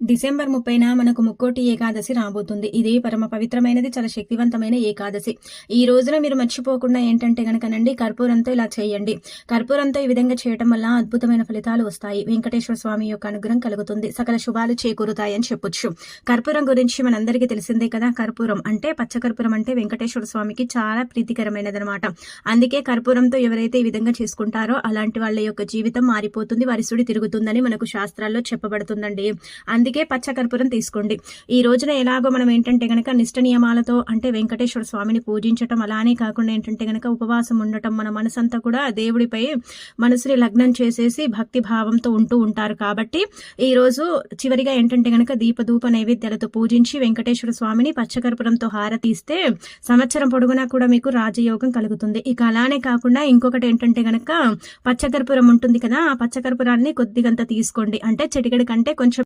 December ముప్పైన మనకు ముక్కోటి ఏకాదశి రాబోతుంది. ఇది పరమ పవిత్రమైనది చాలా శక్తివంతమైన ఏకాదశి. ఈ రోజున మీరు మర్చిపోకుండా ఏంటంటే కనుకనండి కర్పూరంతో ఇలా చేయండి. కర్పూరంతో ఈ విధంగా చేయటం వల్ల అద్భుతమైన ఫలితాలు వస్తాయి. వెంకటేశ్వర స్వామి యొక్క అనుగ్రహం కలుగుతుంది. సకల శుభాలు చేకూరుతాయని చెప్పొచ్చు. కర్పూరం గురించి మనందరికీ తెలిసిందే కదా కర్పూరం అంటే పచ్చకర్పూరం అంటే వెంకటేశ్వర స్వామికి చాలా ప్రీతికరమైనది అనమాట అందుకే కర్పూరంతో ఎవరైతే ఈ విధంగా చేసుకుంటారో అలాంటి వాళ్ళ యొక్క జీవితం మారిపోతుంది వారి సుడి తిరుగుతుందని మనకు శాస్త్రాల్లో చెప్పబడుతుందండి. అందుకే పచ్చ కర్పూరం తీసుకోండి. ఈ రోజున ఎలాగో మనం ఏంటంటే గనక నిష్ట నియమాలతో అంటే వెంకటేశ్వర స్వామిని పూజించటం అలానే కాకుండా ఏంటంటే గనక ఉపవాసం ఉండటం మన మనసంతా కూడా దేవుడిపై మనసుని లగ్నం చేసేసి భక్తి భావంతో ఉంటూ ఉంటారు కాబట్టి ఈ రోజు చివరిగా ఏంటంటే గనక దీపధూప నైవేద్యాలతో పూజించి వెంకటేశ్వర స్వామిని పచ్చకర్పూరంతో హారతీస్తే సంవత్సరం పొడుగునా కూడా మీకు రాజయోగం కలుగుతుంది. ఇక అలానే కాకుండా ఇంకొకటి ఏంటంటే గనక పచ్చకర్పూరం ఉంటుంది కదా ఆ పచ్చకర్పూరాన్ని కొద్దిగంత తీసుకోండి. అంటే చిటికెడి కంటే కొంచెం